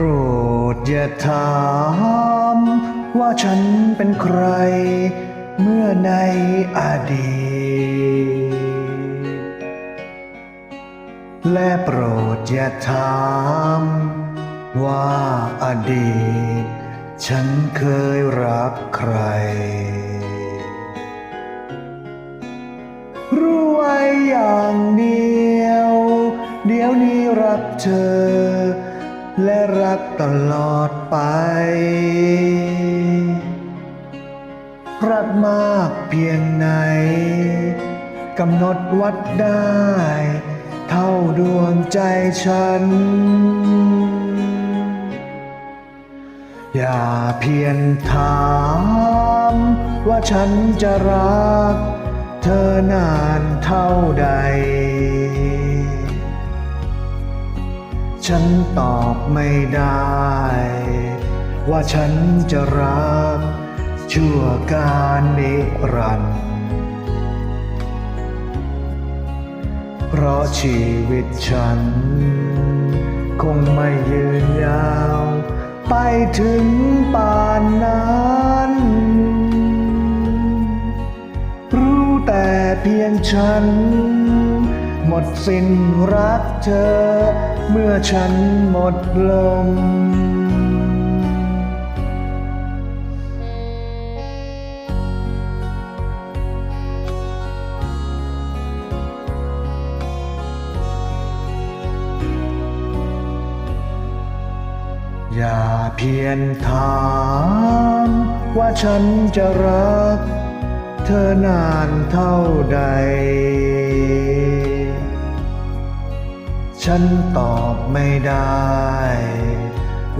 รดอย่าถามว่าฉันเป็นใคร เมื่อในอดีต และโปรดอย่าถามว่าอดีต ฉันเคยรักใคร รู้ไว้อย่างเดียว เดี๋ยวนี้รักเธอ และรักตลอดไป รักมากเพียงไหนกำหนดวัดได้ เท่าดวงใจฉัน อย่าเพียงถาม ว่าฉันจะรัก เธอนานเท่าใด ฉันตอบไม่ได้ ว่าฉันจะรัก ชั่วการนิรันดร์เพราะชีวิตฉัน คงไม่ยืนยาว ไปถึงป่านนั้น รู้แต่เพียงฉัน หมดสิ้นรักเธอ เมื่อฉันหมดลมอย่าเพียงถามว่าฉันจะรัก เธอนานเท่าใด ฉันตอบไม่ได้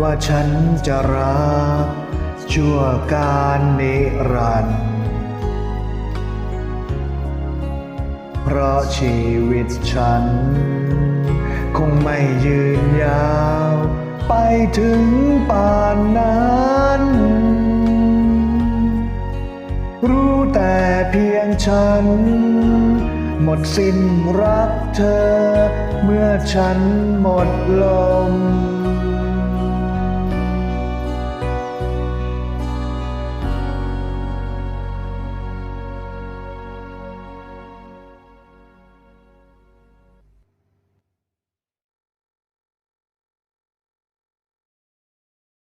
ว่าฉันจะรักชั่วการนิรันดร์เพราะชีวิตฉัน คงไม่ยืนยาว ไปถึงป่านนั้น รู้แต่เพียงฉัน หมดสิ้นรักเธอ เมื่อฉันหมดลม